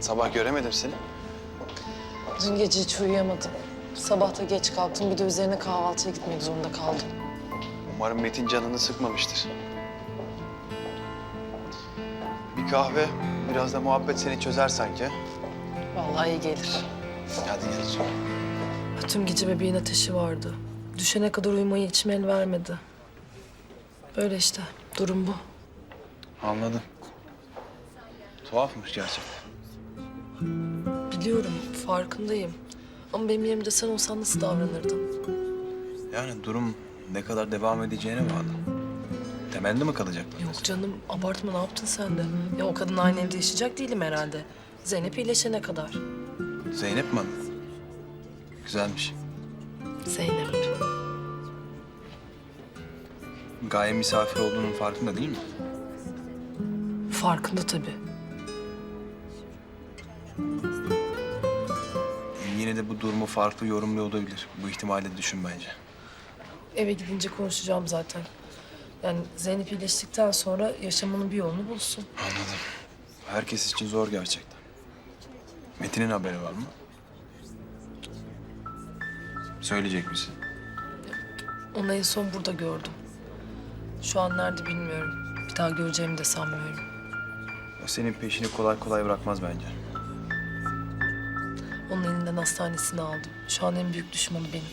Sabah göremedim seni. Dün gece hiç uyuyamadım. Sabah da geç kalktım. Bir de üzerine kahvaltıya gitmek zorunda kaldım. Umarım Metin canını sıkmamıştır. Bir kahve, biraz da muhabbet seni çözer sanki. Vallahi iyi gelir. Hadi gel. Tüm gece bebeğin ateşi vardı. Düşene kadar uyumayı içime el vermedi. Öyle işte. Durum bu. Anladım. Tuhafmış gerçekten. Biliyorum, farkındayım. Ama benim yerimde sen olsan nasıl davranırdın? Yani durum ne kadar devam edeceğine bağlı. Temelli mi kalacak bu? Yok canım, abartma ne yaptın sen de? Ya o kadın aynı evde yaşayacak değilim herhalde. Zeynep iyileşene kadar. Zeynep mi? Güzelmiş. Zeynep. Gaye misafir olduğunun farkında değil mi? Farkında tabii. Yine de bu durumu farklı yorumluyor olabilir. Bu ihtimali de düşün bence. Eve gidince konuşacağım zaten. Yani Zeynep iyileştikten sonra yaşamanın bir yolunu bulsun. Anladım. Herkes için zor gerçekten. Metin'in haberi var mı? Söyleyecek misin? Onu en son burada gördüm. Şu an nerede bilmiyorum. Bir daha göreceğimi de sanmıyorum. O senin peşini kolay kolay bırakmaz bence. Onun elinden hastanesine aldım. Şu an en büyük düşmanı benim.